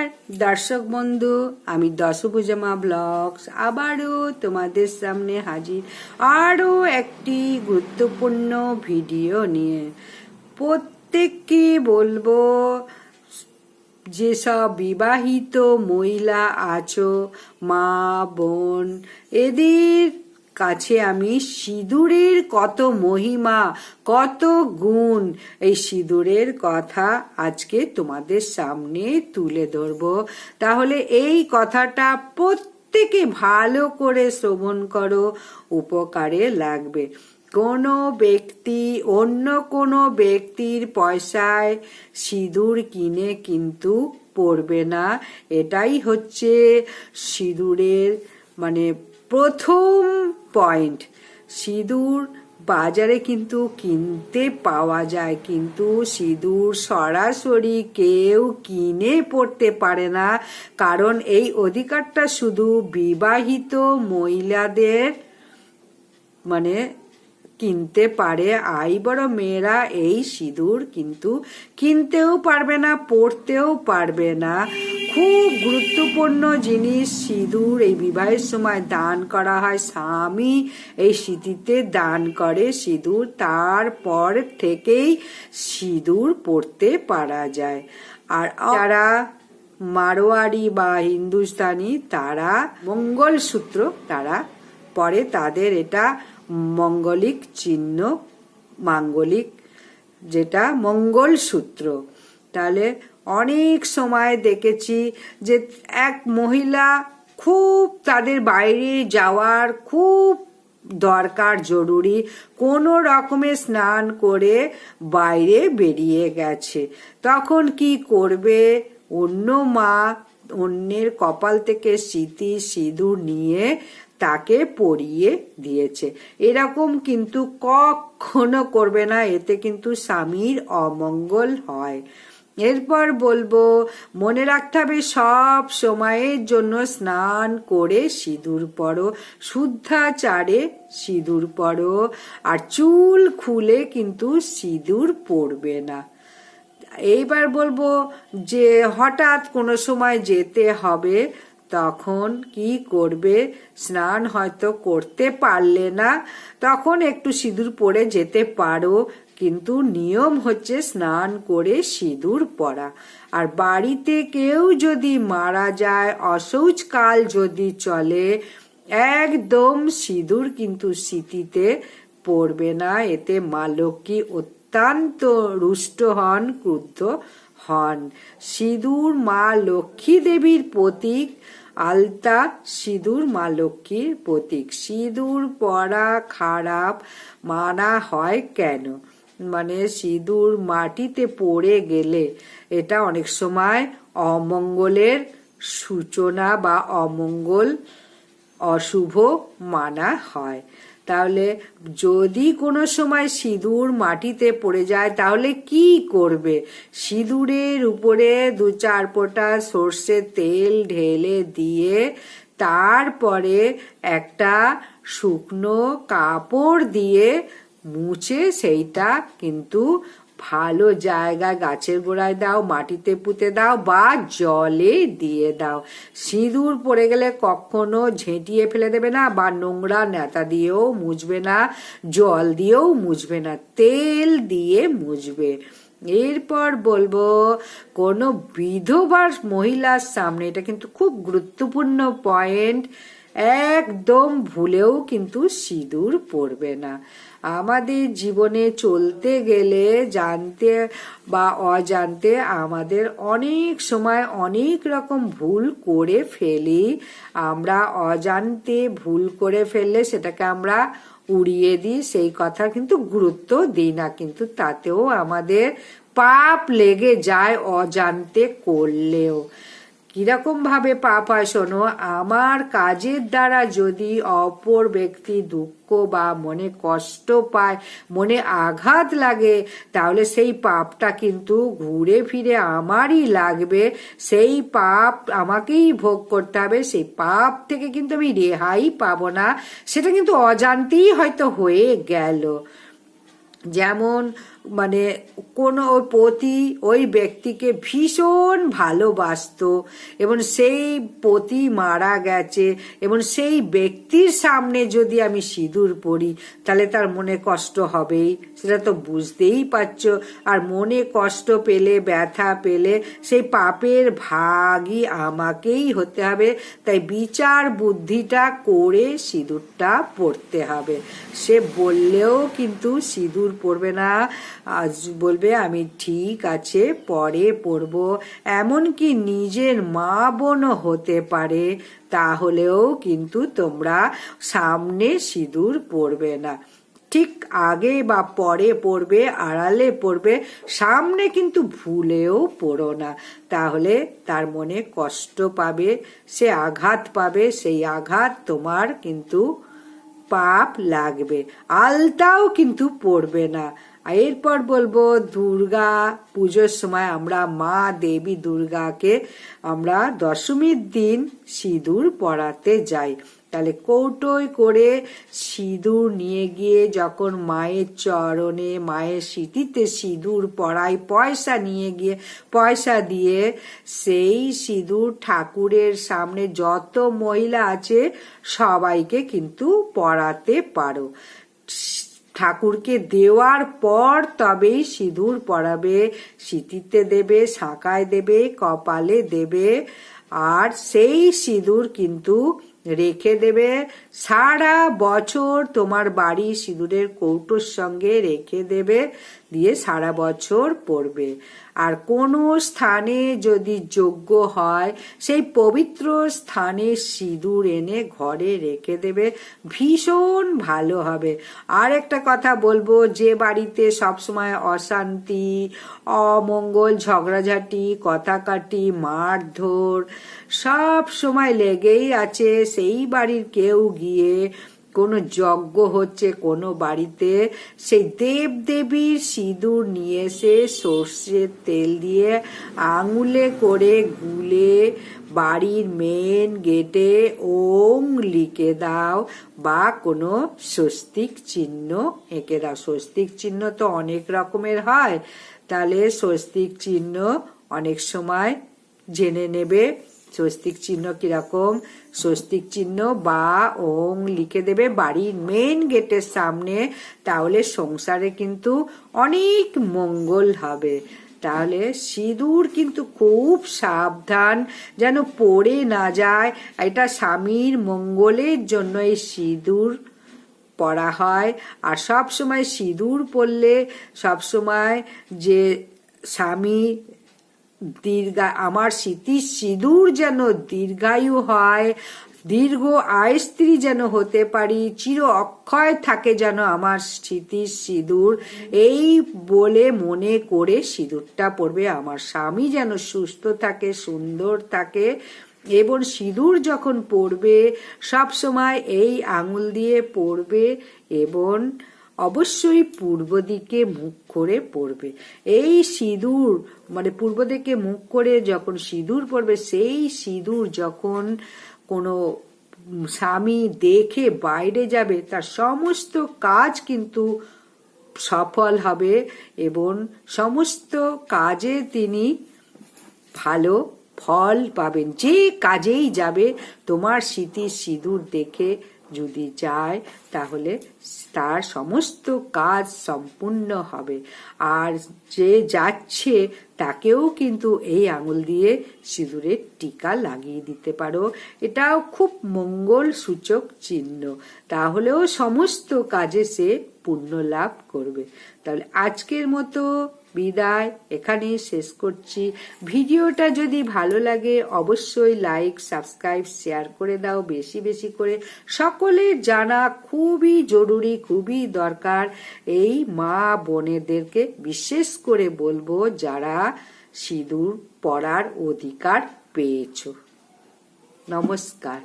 নমস্কার, দর্শক বন্ধু, আমি দশভুজামা ব্লগস। আবারও তোমাদের সামনে হাজির আরও একটি গুরুত্বপূর্ণ ভিডিও নিয়ে। প্রত্যেককে বলব যেসব বিবাহিত মহিলা আছো, মা, বোন, এদের কাছে আমি সিঁদুরের কত মহিমা, কত গুণ। এই সিঁদুরের কথা আজকে তোমাদের সামনে তুলে ধরবো। তাহলে এই কথাটা প্রত্যেকে ভালো করে শ্রবণ করো, উপকারে লাগবে। কোনো ব্যক্তি, অন্য কোনো ব্যক্তির পয়সায় সিঁদুর কিনে কিন্তু পড়বে না। এটাই হচ্ছে সিঁদুরের মানে প্রথম পয়েন্ট সিঁদুর বাজারে কিন্তু কিনতে পাওয়া যায়, কিন্তু সিঁদুর সরাসরি কেউ কিনে পড়তে পারে না। কারণ এই অধিকারটা শুধু বিবাহিত মহিলাদের মানে কিনতে পারে আই, বড় মেয়েরা এই সিঁদুর কিন্তু কিনতেও পারবে না, পড়তেও পারবে না। খুব গুরুত্বপূর্ণ জিনিস সিঁদুর, এই বিবাহের সময় দান করা হয়। স্বামী এই স্মৃতিতে দান করে সিঁদুর, তারপর থেকেই সিঁদুর পড়তে পারা যায়। আর যারা মারোয়ারি বা হিন্দুস্তানি, তারা মঙ্গলসূত্র তারা পরে তাদের এটা মঙ্গলিক চিহ্ন, মাঙ্গলিক, যেটা মঙ্গল সূত্র তাহলে অনেক সময় দেখেছি যে এক মহিলা খুব তাদের বাইরে যাওয়ার খুব দরকার, জরুরি, কোনো রকমে স্নান করে বাইরে বেরিয়ে গেছে। তখন কি করবে? অন্য মা অন্যের কপাল থেকে স্মৃতি সিঁদুর নিয়ে তাকে পরিয়ে দিয়েছে। এরকম কিন্তু কখনো করবে না, এতে কিন্তু স্বামীর অমঙ্গল হয়। এরপর বলব, মনে রাখতে হবে, সব সময়ের জন্য স্নান করে সিঁদুর পরো, শুদ্ধাচারে সিঁদুর পরো, আর চুল খুলে কিন্তু সিঁদুর পরবে না। এইবার বলব, যে হঠাৎ কোনো সময় যেতে হবে তখন কি করবে? স্নান হয়তো করতে পারলে না। তখন একটু সিঁদুর পরে যেতে পারো, কিন্তু নিয়ম হচ্ছে স্নান করে সিঁদুর পরা। আর বাড়িতে কেউ যদি মারা যায় অশৌচকাল যদি চলে, একদম সিঁদুর কিন্তু স্মৃতিতে পড়বে না। এতে মা লক্ষ্মী অত্যন্ত রুষ্ট হন, ক্রুদ্ধ হন। সিঁদুর মা লক্ষ্মী দেবীর প্রতীক আলতা সিঁদুর মা লক্ষ্মীর প্রতীক। সিঁদুর পরা খারাপ মানা হয় কেন? মানে সিঁদুর মাটিতে পড়ে গেলে এটা অনেক সময় অমঙ্গলের সূচনা বা অমঙ্গল অশুভ মানা হয়। তাহলে যদি কোনো সময় সিঁদুর মাটিতে পড়ে যায়, তাহলে কি করবে? সিঁদুরের উপরে দু চার ফোঁটা সর্ষের তেল ঢেলে দিয়ে তারপরে একটা শুকনো কাপড় দিয়ে মুছে, সেইটা কিন্তু ভালো জায়গায় গাছের গোড়ায় দাও, মাটিতে পুঁতে দাও বা জলে দিয়ে দাও। সিঁদুর পড়ে গেলে কখনো ঝেঁটিয়ে ফেলে দেবে না বা নোংরা নেতা দিয়েও মুছবে না, জল দিয়েও মুছবে না, তেল দিয়ে মুছবে। এরপর বলব, কোনো বিধবার মহিলার সামনে এটা কিন্তু খুব গুরুত্বপূর্ণ পয়েন্ট একদম ভুলেও কিন্তু সিঁদুর পড়বে না। আমাদের জীবনে চলতে গেলে জানতে বা অজান্তে আমাদের অনেক সময় অনেক রকম ভুল করে ফেলি। আমরা অজান্তে ভুল করে ফেললে সেটাকে আমরা উড়িয়ে দিই, সেই কথা কিন্তু গুরুত্ব দিই না। কিন্তু তাতেও আমাদের পাপ লেগে যায় অজান্তে করলেও। কীরকম ভাবে পাপ হয় শোনো, আমার কাজের দ্বারা যদি অপর ব্যক্তি দুঃখ বা মনে কষ্ট পায়, মনে আঘাত লাগে, তাহলে সেই পাপটা কিন্তু ঘুরে ফিরে আমারই লাগবে। সেই পাপ আমাকেই ভোগ করতে হবে, সেই পাপ থেকে কিন্তু আমি রেহাই পাবো না। সেটা কিন্তু অজান্তেই হয়তো হয়ে গেল। যেমন মানে কোনো পতি ওই ব্যক্তিকে ভীষণ ভালোবাসতো, এবং সেই পতি মারা গেছে, এবং সেই ব্যক্তির সামনে যদি আমি সিঁদুর পড়ি তাহলে তার মনে কষ্ট হবেই, সেটা তো বুঝতেই পারছ। আর মনে কষ্ট পেলে, ব্যথা পেলে, সেই পাপের ভাগই আমাকেই হতে হবে, তাই বিচার বুদ্ধিটা করে সিঁদুরটা পড়তে হবে। সে বললেও কিন্তু সিঁদুর পড়বে না। আজ বলবে, আমি ঠিক আছে, পরে পড়ব। এমনকি নিজের মা বোনও হতে পারে। তাহলেও কিন্তু তোমরা সামনে সিঁদুর পড়বে না। ঠিক আগে বা পরে পড়বে, আড়ালে পড়বে, সামনে কিন্তু ভুলেও পড়ো না। তাহলে তার মনে কষ্ট পাবে, সে আঘাত পাবে, সেই আঘাত তোমার কিন্তু পাপ লাগবে। আলতাও কিন্তু পড়বে না। আর এরপর বলব দুর্গা পুজোর সময় আমরা মা দেবী দুর্গাকে আমরা দশমীর দিন সিঁদুর পরাতে যাই। তাহলে কৌটোয় করে সিঁদুর নিয়ে গিয়ে যখন মায়ের চরণে, মায়ের স্মৃতিতে সিঁদুর পরাই পয়সা নিয়ে গিয়ে, পয়সা দিয়ে সেই সিঁদুর ঠাকুরের সামনে যত মহিলা আছে সবাইকে কিন্তু পরাতে পারো। ঠাকুরকে দেওয়ার পর তবেই সিঁদুর পরাবে সিটিতে দেবে শাঁকায় দেবে, কপালে দেবে। আর সেই সিঁদুর কিন্তু রেখে দেবে। সারা বছর তোমার বাড়ি সিঁদুরের কৌটোর সঙ্গে রেখে দেবে, দিয়ে সারা বছর পড়বে। আর কোনো স্থানে যদি যোগ্য হয়, সেই পবিত্র স্থানে সিঁদুর এনে ঘরে রেখে দেবে। ভীষণ ভালো হবে। আর একটা কথা বলব, যে বাড়িতে সবসময় অশান্তি, অমঙ্গল, ঝগড়াঝাটি, কথাকাটি, মারধর সব সময় লেগেই আছে। সেই বাড়ির কেউ গিয়ে কোনো যজ্ঞ হচ্ছে কোনো বাড়িতে, সেই দেব দেবীর সিঁদুর নিয়ে এসে সর্ষের তেল দিয়ে আঙুলে করে গুলে বাড়ির মেন গেটে ওং লিখে দাও বা কোনো স্বস্তিক চিহ্ন এঁকে দাও। স্বস্তিক চিহ্ন তো অনেক রকমের হয়। তাহলে স্বস্তিক চিহ্ন অনেক সময় জেনে নেবে। স্বস্তিক চিহ্ন কীরকম স্বস্তিক চিহ্ন বা ওং লিখে দেবে বাড়ির মেন গেটের সামনে তাহলে সংসারে কিন্তু অনেক মঙ্গল হবে তাহলে সিঁদুর কিন্তু খুব সাবধান যেন পড়ে না যায় এটা স্বামীর মঙ্গলের জন্য এই সিঁদুর পড়া হয় আর সব সময় সিঁদুর পড়লে সব সময় যে স্বামী দীর্ঘা, আমার স্মৃতির সিঁদুর যেন দীর্ঘায়ু হয়, দীর্ঘ আয় স্ত্রী যেন হতে পারি, চির অক্ষয় থাকে যেন আমার স্মৃতির সিঁদুর। এই বলে মনে করে সিঁদুরটা পড়বে আমার স্বামী যেন সুস্থ থাকে, সুন্দর থাকে। এবং সিঁদুর যখন পড়বে সব সময় এই আঙুল দিয়ে পড়বে এবং অবশ্যই পূর্ব দিকে মুখ করে পড়বে। এই সিঁদুর মানে পূর্ব দিকে মুখ করে যখন সিঁদুর পড়বে, সেই সিঁদুর যখন কোনো স্বামী দেখে বাইরে যাবে, তার সমস্ত কাজ কিন্তু সফল হবে এবং সমস্ত কাজে তিনি ভালো ফল পাবেন। যে কাজেই যাবে, তোমার স্মৃতির সিঁদুর দেখে যদি যায়, তাহলে তার সমস্ত কাজ সম্পূর্ণ হবে। আর যে যাচ্ছে, তাকেও কিন্তু এই আঙুল দিয়ে সিঁদুরের টিকা লাগিয়ে দিতে পারো। এটাও খুব মঙ্গল সূচক চিহ্ন। তাহলেও সমস্ত কাজে সে পুণ্য লাভ করবে। তাহলে আজকের মতো বিদায়, এখানেই শেষ করছি। ভিডিওটা যদি ভালো লাগে, অবশ্যই লাইক সাবস্ক্রাইব শেয়ার করে দাও বেশি বেশি করে। সকলের জানা খুবই জরুরি, খুবই দরকার এই মা বোনেদেরকে বিশেষ করে বলব যারা সিঁদুর পরার অধিকার পেয়েছ। নমস্কার।